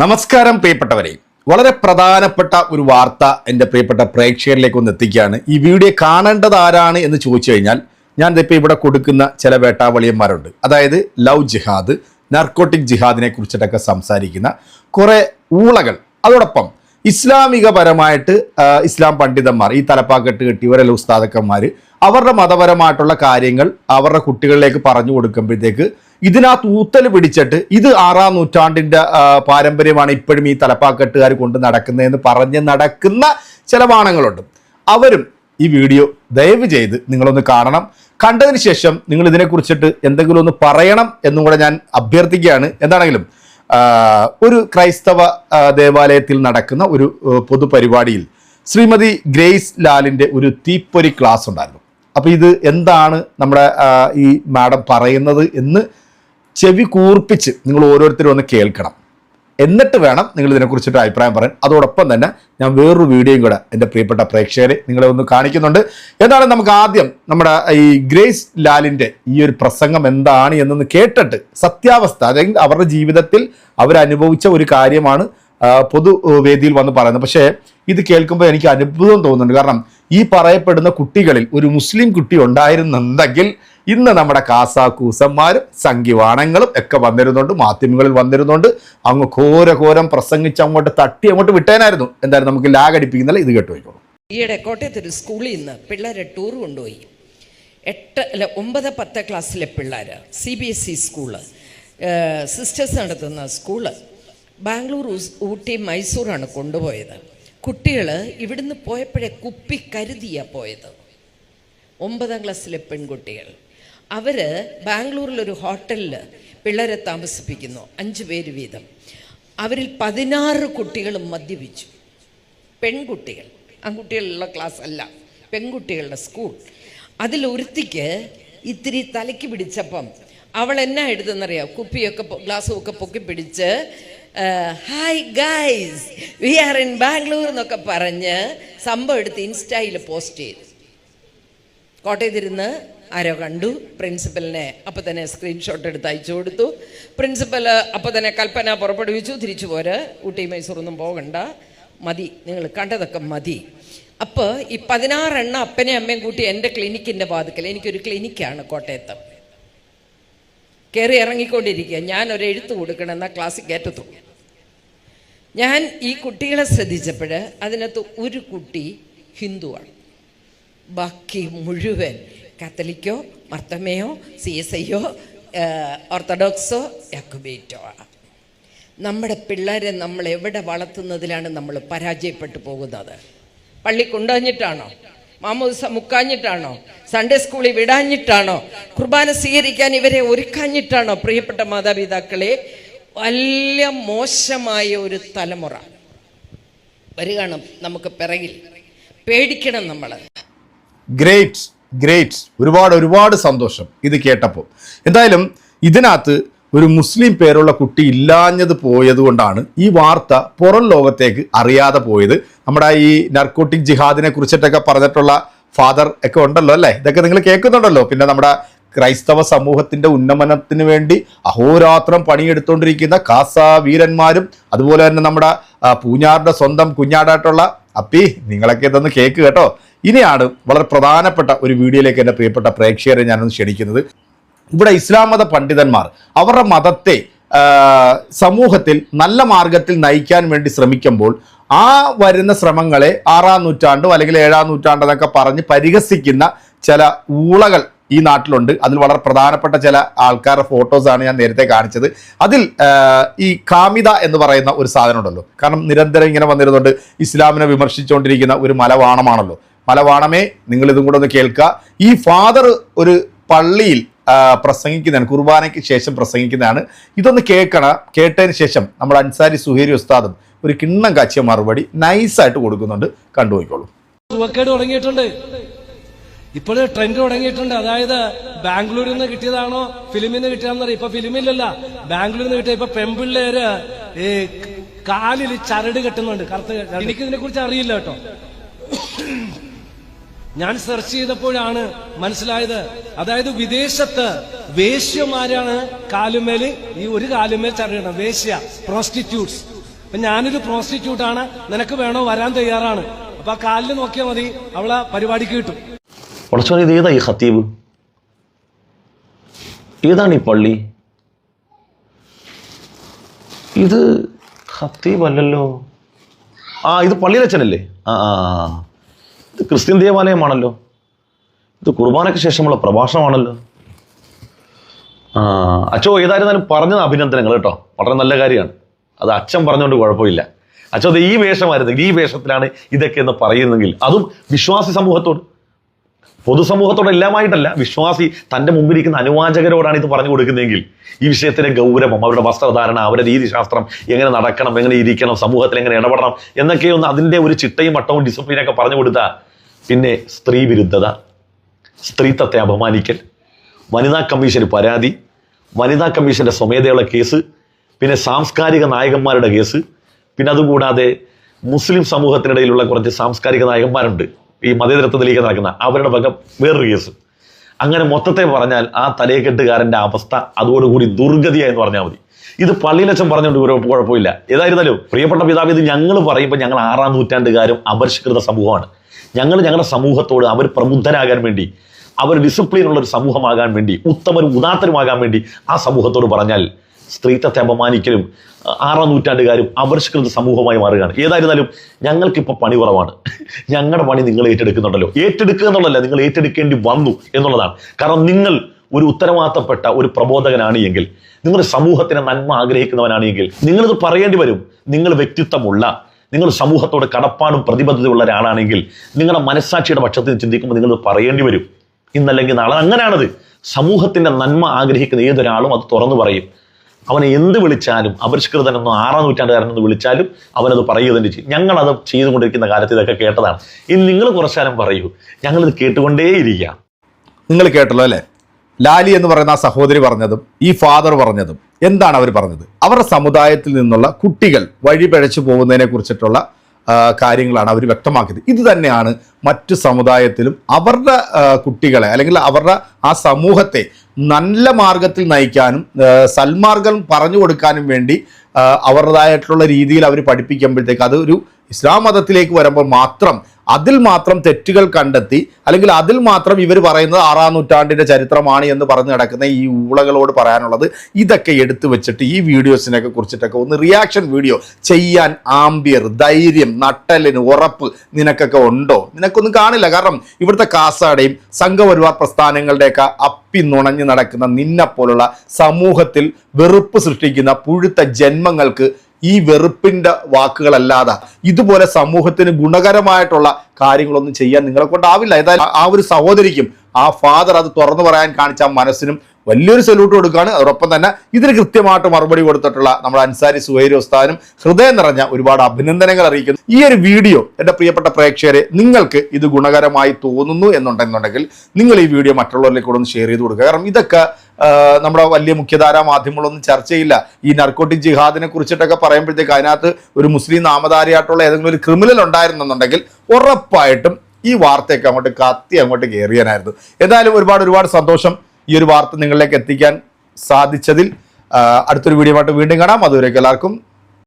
നമസ്കാരം പ്രിയപ്പെട്ടവരെ. വളരെ പ്രധാനപ്പെട്ട ഒരു വാർത്ത എന്റെ പ്രിയപ്പെട്ട പ്രേക്ഷകരിലേക്ക് ഒന്ന് എത്തിക്കുകയാണ്. ഈ വീഡിയോ കാണേണ്ടത് ആരാണ് എന്ന് ചോദിച്ചു കഴിഞ്ഞാൽ ഞാൻ ഇപ്പോൾ ഇവിടെ കൊടുക്കുന്ന ചില വേട്ടാവളിയന്മാരുണ്ട്. അതായത് ലവ് ജിഹാദ് നർക്കോട്ടിക് ജിഹാദിനെ കുറിച്ചിട്ടൊക്കെ സംസാരിക്കുന്ന കുറേ ഊളകൾ. അതോടൊപ്പം ഇസ്ലാമികപരമായിട്ട് ഇസ്ലാം പണ്ഡിതന്മാർ ഈ തലപ്പാക്കെട്ട് കെട്ടിയവരല്ല ഉസ്താദക്കന്മാർ അവരുടെ മതപരമായിട്ടുള്ള കാര്യങ്ങൾ അവരുടെ കുട്ടികളിലേക്ക് പറഞ്ഞു കൊടുക്കുമ്പോഴത്തേക്ക് ഇതിനകത്ത് ഊത്തൽ പിടിച്ചിട്ട് ഇത് ആറാം നൂറ്റാണ്ടിന്റെ പാരമ്പര്യമാണ് ഇപ്പോഴും ഈ തലപ്പാക്കെട്ടുകാർ കൊണ്ട് നടക്കുന്നതെന്ന് പറഞ്ഞ് നടക്കുന്ന ചില ബാണങ്ങളുണ്ട് അവരും ഈ വീഡിയോ ദയവ് ചെയ്ത് നിങ്ങളൊന്ന് കാണണം. കണ്ടതിന് ശേഷം നിങ്ങൾ ഇതിനെക്കുറിച്ചിട്ട് എന്തെങ്കിലും ഒന്ന് പറയണം എന്നും കൂടെ ഞാൻ അഭ്യർത്ഥിക്കുകയാണ്. എന്താണെങ്കിലും ഒരു ക്രൈസ്തവ ദേവാലയത്തിൽ നടക്കുന്ന ഒരു പൊതുപരിപാടിയിൽ ശ്രീമതി ഗ്രേസ് ലാലിന്റെ ഒരു തീപ്പൊരി ക്ലാസ് ഉണ്ടായിരുന്നു. അപ്പോൾ ഇത് എന്താണ് നമ്മുടെ ഈ മാഡം പറയുന്നത് എന്ന് ചെവി കൂർപ്പിച്ച് നിങ്ങൾ ഓരോരുത്തരും ഒന്ന് കേൾക്കണം. എന്നിട്ട് വേണം നിങ്ങൾ ഇതിനെക്കുറിച്ചിട്ട് അഭിപ്രായം പറയാൻ. അതോടൊപ്പം തന്നെ ഞാൻ വേറൊരു വീഡിയോയും കൂടെ എന്റെ പ്രിയപ്പെട്ട പ്രേക്ഷകരെ നിങ്ങളെ ഒന്ന് കാണിക്കുന്നുണ്ട്. എന്താണ് നമുക്ക് ആദ്യം നമ്മുടെ ഈ ഗ്രേസ് ലാലിന്റെ ഈ ഒരു പ്രസംഗം എന്താണ് എന്നൊന്ന് കേട്ടിട്ട് സത്യാവസ്ഥ അതായത് അവരുടെ ജീവിതത്തിൽ അവരനുഭവിച്ച ഒരു കാര്യമാണ് ആ, പൊതു വേദിയിൽ വന്ന് പറയുന്നത്. പക്ഷേ ഇത് കേൾക്കുമ്പോൾ എനിക്ക് അത്ഭുതം തോന്നുന്നുണ്ട്. കാരണം ഈ പറയപ്പെടുന്ന കുട്ടികളിൽ ഒരു മുസ്ലിം കുട്ടി ഉണ്ടായിരുന്നുണ്ടെങ്കിൽ ഇന്ന് നമ്മുടെ കാസാക്കൂസന്മാരും സംഘിവാണങ്ങളും ഒക്കെ വന്നിരുന്നുണ്ട് മാധ്യമങ്ങളിൽ വന്നിരുന്നുണ്ട്. അങ്ങ് ഘോര ഘോരം പ്രസംഗിച്ച് അങ്ങോട്ട് തട്ടി അങ്ങോട്ട് വിട്ടേനായിരുന്നു. എന്തായാലും നമുക്ക് ലാഗ് അടിപ്പിക്കുന്നില്ല ഇത് കേട്ട് പോയിക്കോളൂ ഈയിടെ കോട്ടയത്ത് ഒരു സ്കൂളിൽ നിന്ന് പിള്ളേരെ ടൂർ കൊണ്ടുപോയി. എട്ട് അല്ല ഒമ്പത് പത്ത് ക്ലാസ്സിലെ പിള്ളേർ C B S E school sisters നടത്തുന്ന സ്കൂൾ ബാംഗ്ലൂർ ഊട്ടി മൈസൂറാണ് കൊണ്ടുപോയത്. കുട്ടികൾ ഇവിടുന്ന് പോയപ്പോഴേ കുപ്പി കരുതിയാണ് പോയത്. ഒമ്പതാം ക്ലാസ്സിലെ പെൺകുട്ടികൾ. അവർ ബാംഗ്ലൂരിലൊരു ഹോട്ടലിൽ പിള്ളേരെ താമസിപ്പിക്കുന്നു അഞ്ച് പേര് വീതം. അവരിൽ പതിനാറ് കുട്ടികളും മദ്യപിച്ചു. പെൺകുട്ടികൾ. ആൺകുട്ടികളുള്ള ക്ലാസ് അല്ല പെൺകുട്ടികളുടെ സ്കൂൾ. അതിലൊരുത്തിക്ക് ഇത്തിരി തലയ്ക്ക് പിടിച്ചപ്പം അവൾ എന്നാ എഴുതുന്നറിയാം? കുപ്പിയൊക്കെ ഗ്ലാസ്സും ഒക്കെ പൊക്കി പിടിച്ച് hi guys we are in Bangalore എന്നൊക്കെ പറഞ്ഞ് സംഭവം എടുത്ത് ഇൻസ്റ്റയിൽ പോസ്റ്റ് ചെയ്തു. കോട്ടയത്തിരുന്ന് ആരോ കണ്ടു പ്രിൻസിപ്പലിനെ അപ്പം തന്നെ സ്ക്രീൻഷോട്ട് എടുത്ത് അയച്ചു കൊടുത്തു. പ്രിൻസിപ്പൽ അപ്പം തന്നെ കൽപ്പന പുറപ്പെടുവിച്ചു തിരിച്ചു പോര് ഊട്ടി മൈസൂറൊന്നും പോകണ്ട മതി നിങ്ങൾ കണ്ടതൊക്കെ മതി. അപ്പോൾ ഈ പതിനാറെണ്ണം അപ്പനെ അമ്മയും കൂട്ടി എന്റെ ക്ലിനിക്കിന്റെ ബാധിക്കൽ എനിക്കൊരു ക്ലിനിക്കാണ് കോട്ടയത്ത്. കയറി ഇറങ്ങിക്കൊണ്ടിരിക്കുക ഞാൻ ഒരു എഴുത്ത് കൊടുക്കണം എന്നാൽ ക്ലാസ്സിൽ കയറ്റത്തുള്ളൂ ഞാൻ ഈ കുട്ടികളെ ശ്രദ്ധിച്ചപ്പോൾ അതിനകത്ത് ഒരു കുട്ടി ഹിന്ദുവാണ്. ബാക്കി മുഴുവൻ കാത്തലിക്കോ മർത്തമയോ സി എസ് ഐയോ ഓർത്തഡോക്സോ യാക്കുബേറ്റോ ആണ്. നമ്മുടെ പിള്ളേരെ നമ്മൾ എവിടെ വളർത്തുന്നതിലാണ് നമ്മൾ പരാജയപ്പെട്ടു പോകുന്നത്? പള്ളി കൊണ്ടുവന്നിട്ടാണോ? മാമോദിസ മുക്കാഞ്ഞിട്ടാണോ? സൺഡേ സ്കൂളിൽ വിടാഞ്ഞിട്ടാണോ? കുർബാന സ്വീകരിക്കാൻ ഇവരെ ഒരുക്കാഞ്ഞിട്ടാണോ? പ്രിയപ്പെട്ട മാതാപിതാക്കളെ വലിയ മോശമായ ഒരു തലമുറ. വരികയാണ് നമുക്ക് പിറകിൽ. പേടിക്കണം നമ്മൾ ഗ്രേറ്റ് ഗ്രേറ്റ് ഒരുപാട് ഒരുപാട് സന്തോഷം ഇത് കേട്ടപ്പോൾ. എന്തായാലും ഇതിനകത്ത് ഒരു മുസ്ലിം പേരുള്ള കുട്ടി ഇല്ലാഞ്ഞത് പോയത് കൊണ്ടാണ് ഈ വാർത്ത പുറം ലോകത്തേക്ക് അറിയാതെ പോയത്. നമ്മുടെ ഈ നർക്കോട്ടിക് ജിഹാദിനെ കുറിച്ചിട്ടൊക്കെ പറഞ്ഞിട്ടുള്ള ഫാദർ ഒക്കെ ഉണ്ടല്ലോ അല്ലേ? ഇതൊക്കെ നിങ്ങൾ കേൾക്കുന്നുണ്ടല്ലോ. പിന്നെ നമ്മുടെ ക്രൈസ്തവ സമൂഹത്തിന്റെ ഉന്നമനത്തിന് വേണ്ടി അഹോരാത്രം പണിയെടുത്തുകൊണ്ടിരിക്കുന്ന കാസ വീരന്മാരും അതുപോലെ തന്നെ നമ്മുടെ പൂഞ്ഞാറിന്റെ സ്വന്തം കുഞ്ഞാടായിട്ടുള്ള അപ്പി നിങ്ങളൊക്കെ ഇതൊന്ന് കേക്ക് കേട്ടോ. ഇനിയാണ് വളരെ പ്രധാനപ്പെട്ട ഒരു വീഡിയോയിലേക്ക് എന്റെ പ്രിയപ്പെട്ട പ്രേക്ഷകരെ ഞാനൊന്ന് ക്ഷണിക്കുന്നത്. ഇവിടെ ഇസ്ലാം മത പണ്ഡിതന്മാർ അവരുടെ മതത്തെ സമൂഹത്തിൽ നല്ല മാർഗത്തിൽ നയിക്കാൻ വേണ്ടി ശ്രമിക്കുമ്പോൾ ആ വരുന്ന ശ്രമങ്ങളെ ആറാം നൂറ്റാണ്ടും അല്ലെങ്കിൽ ഏഴാം നൂറ്റാണ്ടെന്നൊക്കെ പറഞ്ഞ് പരിഹസിക്കുന്ന ചില ഊളകൾ ഈ നാട്ടിലുണ്ട്. അതിൽ വളരെ പ്രധാനപ്പെട്ട ചില ആൾക്കാരുടെ ഫോട്ടോസാണ് ഞാൻ നേരത്തെ കാണിച്ചത്. അതിൽ ഈ കാമിത എന്ന് പറയുന്ന ഒരു സാധനമുണ്ടല്ലോ. കാരണം നിരന്തരം ഇങ്ങനെ വന്നിരുന്നുണ്ട് ഇസ്ലാമിനെ വിമർശിച്ചുകൊണ്ടിരിക്കുന്ന ഒരു മലവാണമാണല്ലോ. മലവാണമേ നിങ്ങൾ ഇതും കൂടെ ഒന്ന് കേൾക്കുക. ഈ ഫാദർ ഒരു പള്ളിയിൽ പ്രസംഗിക്കുന്നതാണ് കുർബാനയ്ക്ക് ശേഷം പ്രസംഗിക്കുന്നതാണ്. ഇതൊന്ന് കേൾക്കണം. കേട്ടതിന് ശേഷം നമ്മുടെ അൻസാരി സുഹേരി ഉസ്താദും ഒരു കിണ്ണം കാച്ചിയ മറുപടി നൈസായിട്ട് കൊടുക്കുന്നുണ്ട്. കണ്ടുപോയിക്കോളൂ. ഇപ്പോഴും ട്രെൻഡ് തുടങ്ങിയിട്ടുണ്ട്. അതായത് ബാംഗ്ലൂരിൽ നിന്ന് കിട്ടിയതാണോ ഫിലിമിൽ നിന്ന് കിട്ടിയതാണെന്നറിയാം ഇപ്പൊ ഫിലിമില്ലല്ല. ബാംഗ്ലൂരിൽ നിന്ന് കിട്ടിയ ഇപ്പൊ പെമ്പിള്ളേര് ഈ കാലിൽ ചരട് കെട്ടുന്നുണ്ട്. കറുത്ത എനിക്ക് ഇതിനെ കുറിച്ച് അറിയില്ല കേട്ടോ. ഞാൻ സെർച്ച് ചെയ്തപ്പോഴാണ് മനസ്സിലായത്. അതായത് വിദേശത്ത് വേശ്യമാരാണ് കാലുമേൽ ഈ ഒരു കാലുമേൽ ചരടണം വേശ്യ പ്രോസ്റ്റിറ്റ്യൂട്ട്സ് അപ്പൊ ഞാനൊരു പ്രോസ്റ്റിറ്റ്യൂട്ടാണ് നിനക്ക് വേണോ വരാൻ തയ്യാറാണ്. അപ്പൊ ആ കാലിൽ നോക്കിയാൽ മതി. അവളെ പരിപാടിക്ക് കിട്ടും. ഉടച്ചോനെ ഇത് ഏതാ ഈ ഖത്തീബ്? ഏതാണ് ഈ പള്ളി. ഇത് ഖത്തീബ് അല്ലല്ലോ. ആ ഇത് പള്ളിയിലച്ഛനല്ലേ ആ ആ. ഇത് ക്രിസ്ത്യൻ ദേവാലയമാണല്ലോ. ഇത് കുർബാനയ്ക്ക് ശേഷമുള്ള പ്രഭാഷണമാണല്ലോ. ആ അച്ഛോ ഏതായിരുന്നാലും പറഞ്ഞത് അഭിനന്ദനങ്ങൾ കേട്ടോ. വളരെ നല്ല കാര്യമാണ്. അത് അച്ഛൻ പറഞ്ഞുകൊണ്ട് കുഴപ്പമില്ല. അച്ഛോ അത് ഈ വേഷമായിരുന്നെങ്കിൽ ഈ വേഷത്തിലാണ് ഇതൊക്കെ എന്ന് പറയുന്നെങ്കിൽ അതും വിശ്വാസി സമൂഹത്തോട്. പൊതുസമൂഹത്തോട് എല്ലാമായിട്ടല്ല വിശ്വാസി തന്റെ മുമ്പിലിരിക്കുന്ന അനുവാചകരോടാണ് ഇത് പറഞ്ഞു കൊടുക്കുന്നതെങ്കിൽ ഈ വിഷയത്തിന്റെ ഗൗരവം അവരുടെ വസ്ത്രധാരണ അവരുടെ രീതിശാസ്ത്രം എങ്ങനെ നടക്കണം എങ്ങനെ ഇരിക്കണം സമൂഹത്തിൽ എങ്ങനെ ഇടപെടണം എന്നൊക്കെ ഒന്ന് അതിന്റെ ഒരു ചിട്ടയും മട്ടവും ഡിസിപ്ലിനൊക്കെ പറഞ്ഞു കൊടുത്താൽ പിന്നെ സ്ത്രീ വിരുദ്ധത സ്ത്രീത്വത്തെ അപമാനിക്കൽ വനിതാ കമ്മീഷന് പരാതി വനിതാ കമ്മീഷന്റെ സ്വമേധയുള്ള കേസ് പിന്നെ സാംസ്കാരിക നായകന്മാരുടെ കേസ് പിന്നെ അതുകൂടാതെ മുസ്ലിം സമൂഹത്തിനിടയിലുള്ള കുറച്ച് സാംസ്കാരിക നായകന്മാരുണ്ട്. ഈ മതേതരത്വത്തിലേക്ക് നടക്കുന്ന അവരുടെ വക വേറൊരു കേസ്. അങ്ങനെ മൊത്തത്തെ പറഞ്ഞാൽ ആ തലയെക്കെട്ടുകാരന്റെ അവസ്ഥ അതോടുകൂടി ദുർഗതിയായി എന്ന് പറഞ്ഞാൽ മതി. ഇത് പള്ളിയിലച്ഛൻ പറഞ്ഞുകൊണ്ട് ഒരു കുഴപ്പമില്ല. ഏതായിരുന്നാലും പ്രിയപ്പെട്ട പിതാവ് ഇത് ഞങ്ങൾ പറയുമ്പോൾ ഞങ്ങൾ ആറാം നൂറ്റാണ്ടുകാരും അപരിഷ്കൃത സമൂഹമാണ്. ഞങ്ങൾ ഞങ്ങളുടെ സമൂഹത്തോട് അവർ പ്രബുദ്ധരാകാൻ വേണ്ടി അവർ ഡിസിപ്ലിനുള്ള ഒരു സമൂഹമാകാൻ വേണ്ടി ഉത്തമരും ഉദാത്തരുമാകാൻ വേണ്ടി ആ സമൂഹത്തോട് പറഞ്ഞാൽ സ്ത്രീത്വത്തെ അപമാനിക്കലും ആറാം നൂറ്റാണ്ടുകാരും അപരിഷ്കൃത സമൂഹമായി മാറുകയാണ്. ഏതായിരുന്നാലും ഞങ്ങൾക്കിപ്പോൾ പണി കുറവാണ്. ഞങ്ങളുടെ പണി നിങ്ങൾ ഏറ്റെടുക്കുന്നുണ്ടല്ലോ. ഏറ്റെടുക്കുക എന്നുള്ളതല്ല നിങ്ങൾ ഏറ്റെടുക്കേണ്ടി വന്നു എന്നുള്ളതാണ്. കാരണം നിങ്ങൾ ഒരു ഉത്തരവാദിത്തപ്പെട്ട ഒരു പ്രബോധകനാണ് എങ്കിൽ നിങ്ങൾ സമൂഹത്തിന് നന്മ ആഗ്രഹിക്കുന്നവനാണ് എങ്കിൽ നിങ്ങളിത് പറയേണ്ടി വരും. നിങ്ങൾ വ്യക്തിത്വമുള്ള നിങ്ങൾ സമൂഹത്തോട് കടപ്പാടും പ്രതിബദ്ധതയുള്ള ഒരാളാണെങ്കിൽ നിങ്ങളുടെ മനസ്സാക്ഷിയുടെ പക്ഷത്തിൽ ചിന്തിക്കുമ്പോൾ നിങ്ങൾ പറയേണ്ടി വരും. ഇന്നല്ലെങ്കിൽ നാളെ അങ്ങനെയാണത് സമൂഹത്തിന്റെ നന്മ ആഗ്രഹിക്കുന്ന ഏതൊരാളും അത് തുറന്നു പറയും. അവനെ എന്ത് വിളിച്ചാലും അപരിഷ്കൃതൻ എന്നോ ആറാം നൂറ്റാണ്ടുകാരൻ എന്ന് വിളിച്ചാലും അവനത് പറയുക തന്നെ ചെയ്യും. ഞങ്ങളത് ചെയ്തുകൊണ്ടിരിക്കുന്ന കാലത്ത് ഇതൊക്കെ കേട്ടതാണ്. ഇനി നിങ്ങൾ കുറച്ചാലും പറയൂ. ഞങ്ങളിത് കേട്ടുകൊണ്ടേയിരിക്കാം നിങ്ങൾ കേട്ടല്ലോ അല്ലേ? ലാലി എന്ന് പറയുന്ന ആ സഹോദരി പറഞ്ഞതും ഈ ഫാദർ പറഞ്ഞതും എന്താണ് അവർ പറഞ്ഞത്? അവരുടെ സമുദായത്തിൽ നിന്നുള്ള കുട്ടികൾ വഴി പിഴച്ചു പോകുന്നതിനെ കുറിച്ചിട്ടുള്ള കാര്യങ്ങളാണ് അവർ വ്യക്തമാക്കിയത്. ഇത് തന്നെയാണ് മറ്റു സമുദായത്തിലും അവരുടെ കുട്ടികളെ അല്ലെങ്കിൽ അവരുടെ ആ സമൂഹത്തെ നല്ല മാർഗത്തിൽ നയിക്കാനും സൽമാർഗം പറഞ്ഞു കൊടുക്കാനും വേണ്ടി അവരുടേതായിട്ടുള്ള രീതിയിൽ അവർ പഠിപ്പിക്കുമ്പോഴത്തേക്ക് അതൊരു ഇസ്ലാം മതത്തിലേക്ക് വരുമ്പോൾ മാത്രം അതിൽ മാത്രം തെറ്റുകൾ കണ്ടെത്തി അല്ലെങ്കിൽ അതിൽ മാത്രം ഇവർ പറയുന്നത് ആറാം നൂറ്റാണ്ടിന്റെ ചരിത്രമാണ് എന്ന് പറഞ്ഞു നടക്കുന്ന ഈ ഊളകളോട് പറയാനുള്ളത് ഇതൊക്കെ എടുത്തു വെച്ചിട്ട് ഈ വീഡിയോസിനൊക്കെ കുറിച്ചിട്ടൊക്കെ ഒന്ന് റിയാക്ഷൻ വീഡിയോ ചെയ്യാൻ ആംബിയർ ധൈര്യം നട്ടലിന് ഉറപ്പ് നിനക്കൊക്കെ ഉണ്ടോ? നിനക്കൊന്നും കാണില്ല. കാരണം ഇവിടുത്തെ കാസാടെയും സംഘപരിവാർ പ്രസ്ഥാനങ്ങളുടെയൊക്കെ അപ്പി നുണഞ്ഞു നടക്കുന്ന നിന്നെപ്പോലുള്ള സമൂഹത്തിൽ വെറുപ്പ് സൃഷ്ടിക്കുന്ന പുഴുത്ത ജന്മങ്ങൾക്ക് ഈ വെറുപ്പിന്റെ വാക്കുകളല്ലാതെ ഇതുപോലെ സമൂഹത്തിന് ഗുണകരമായിട്ടുള്ള കാര്യങ്ങളൊന്നും ചെയ്യാൻ നിങ്ങളെ കൊണ്ടാവില്ല. ഏതായാലും ആ ഒരു സഹോദരിക്കും ആ ഫാദർ അത് തുറന്നു പറയാൻ കാണിച്ച മനസ്സിനും വലിയൊരു സല്യൂട്ട് കൊടുക്കുകയാണ്. അതോടൊപ്പം തന്നെ ഇതിന് കൃത്യമായിട്ട് മറുപടി കൊടുത്തിട്ടുള്ള നമ്മുടെ അൻസാരി സുഹൈരി ഉസ്താദിനും ഹൃദയം നിറഞ്ഞ ഒരുപാട് അഭിനന്ദനങ്ങൾ അറിയിക്കുന്നു. ഈ ഒരു വീഡിയോ എന്റെ പ്രിയപ്പെട്ട പ്രേക്ഷകരെ നിങ്ങൾക്ക് ഇത് ഗുണകരമായി തോന്നുന്നു എന്നുണ്ടെന്നുണ്ടെങ്കിൽ നിങ്ങൾ ഈ വീഡിയോ മറ്റുള്ളവരിലേക്ക് കൂടെ ഒന്ന് ഷെയർ ചെയ്ത് കൊടുക്കുക. കാരണം ഇതൊക്കെ നമ്മുടെ വലിയ മുഖ്യധാരാ മാധ്യമങ്ങളൊന്നും ചർച്ച ചെയ്യില്ല ഈ നർക്കോട്ടിക് ജിഹാദിനെ കുറിച്ചിട്ടൊക്കെ പറയുമ്പോഴത്തേക്ക് അതിനകത്ത് ഒരു മുസ്ലിം നാമധാരിയായിട്ടുള്ള ഏതെങ്കിലും ഒരു ക്രിമിനൽ ഉണ്ടായിരുന്നെന്നുണ്ടെങ്കിൽ ഉറപ്പായിട്ടും ഈ വാർത്തയൊക്കെ അങ്ങോട്ട് കത്തി അങ്ങോട്ട് കയറിയാനായിരുന്നു എന്തായാലും ഒരുപാട് ഒരുപാട് സന്തോഷം. ഈ ഒരു വാർത്ത നിങ്ങളിലേക്ക് എത്തിക്കാൻ സാധിച്ചതിൽ അടുത്തൊരു വീഡിയോ ആയിട്ട് വീണ്ടും കാണാം. അതുവരേക്കും എല്ലാവർക്കും